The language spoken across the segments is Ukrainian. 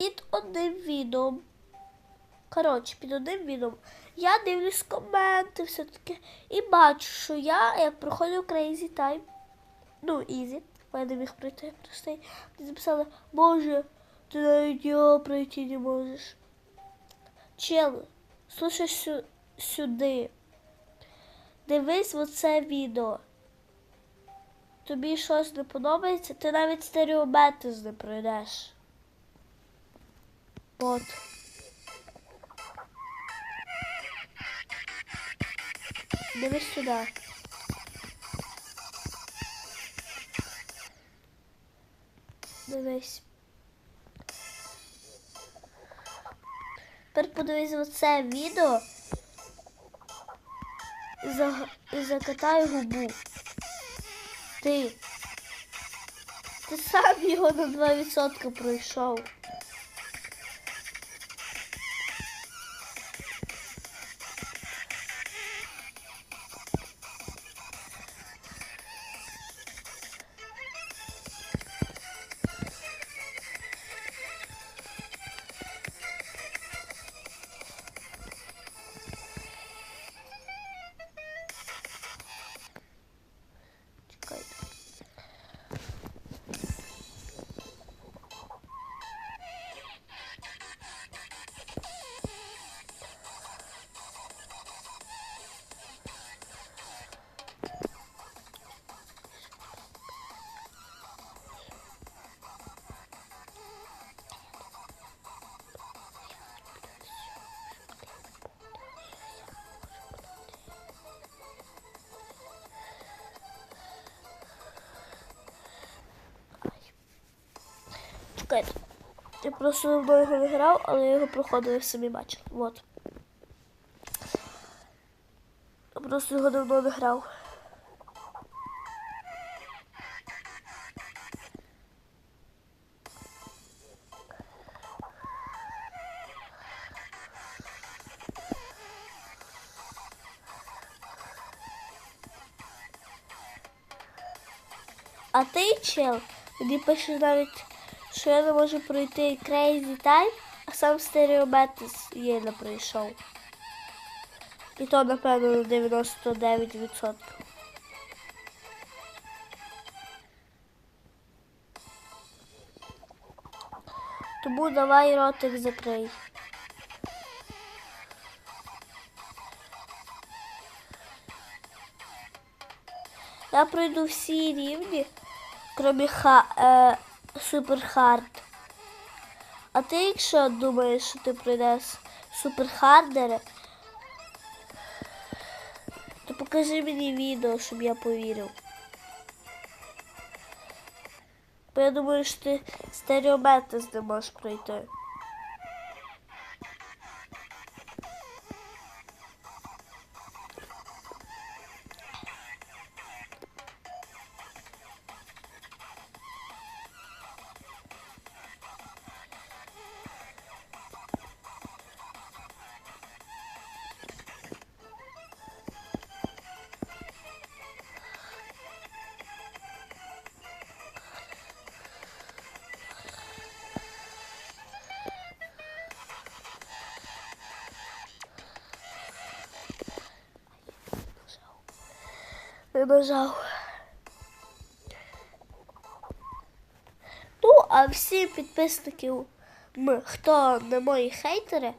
під одним відео. Коротше, під одним відео. Я дивлюсь коменти, все таке. І бачу, що я як проходив Crazy Time. Ну, ізі. Я не міг пройти простий. Ти записали, Боже, ти навіть його пройти не можеш. Чел, слушай сю- сюди. Дивись оце відео. Тобі щось не подобається, ти навіть стереометрис не пройдеш. От. Дивись сюди. Дивись. Тепер подивись в це відео і, і закатай губу. Ти. Ти сам його на 2% пройшов. Чекайте. Я просто давно його не грав, але я його проходив, ви самі бачили. Вот. Я просто його давно не грав. А ти, чел, мені пише навіть, що я не можу пройти Crazy Time, а сам стереометрис є не пройшов. І то, напевно, на 99%. Тому давай ротик закрий. Я пройду всі рівні, крім ха, е, супер хард. А ти, якщо думаєш, що ти прийдеш суперхардери, то покажи мені відео, щоб я повірив. Бо я думаю, що ти стереометр не можеш пройти. Не нажав. Ну, а всі підписників, хто не мої хейтери,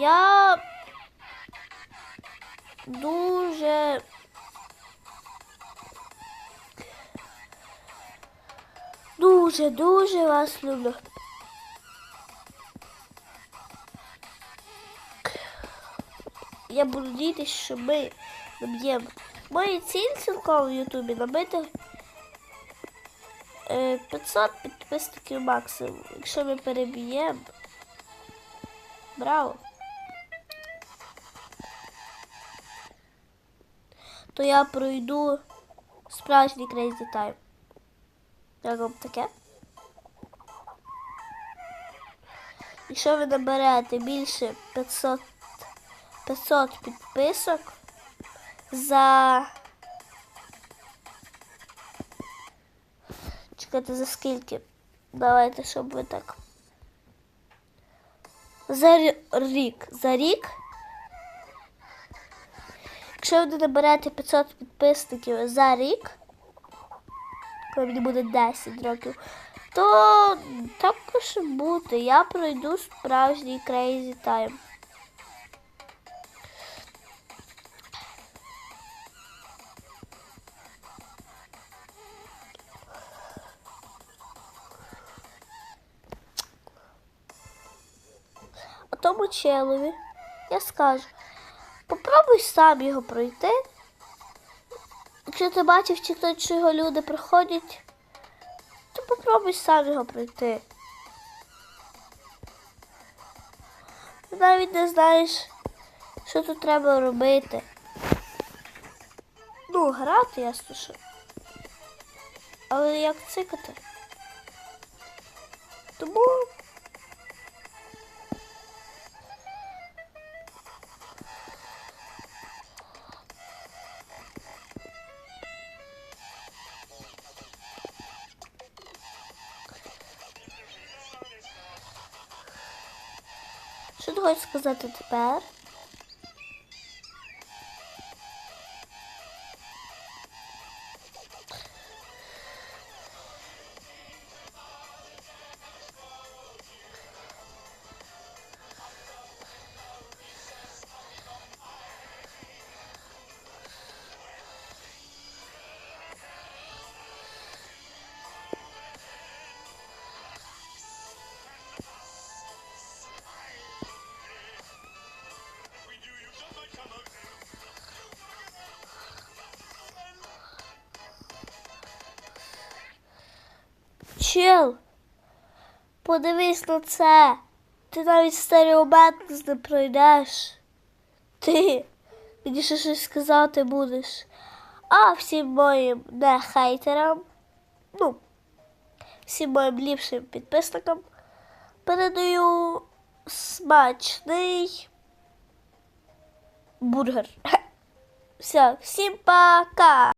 я дуже дуже дуже вас люблю. Я буду надіятися, що ми наб'ємо мої ціль цілком в Ютубі набити е, 500 підписників максимум. Якщо ми переб'ємо. Браво! То я пройду справжній Crazy Time. Як вам таке? Якщо ви наберете більше 500, 500 підписок за. Чекайте за скільки? Давайте, щоб ви так. за рік. За рік. Якщо ви наберете 500 підписників за рік, коли мені буде 10 років, то також буде. Я пройду справжній Crazy Time. Тому челові я скажу, попробуй сам його пройти. Якщо ти бачив в TikTok, що його люди проходять, то попробуй сам його пройти. Ти навіть не знаєш, що тут треба робити. Ну, грати ясно, що. Але як цикати? Тому Що ти хочеш сказати тепер? Чел, подивись на це. Ти навіть стереомет не пройдеш. Ти мені ще щось сказати будеш. А всім моїм не хейтерам, ну, всім моїм ліпшим підписникам передаю смачний бургер. Все, всім пока!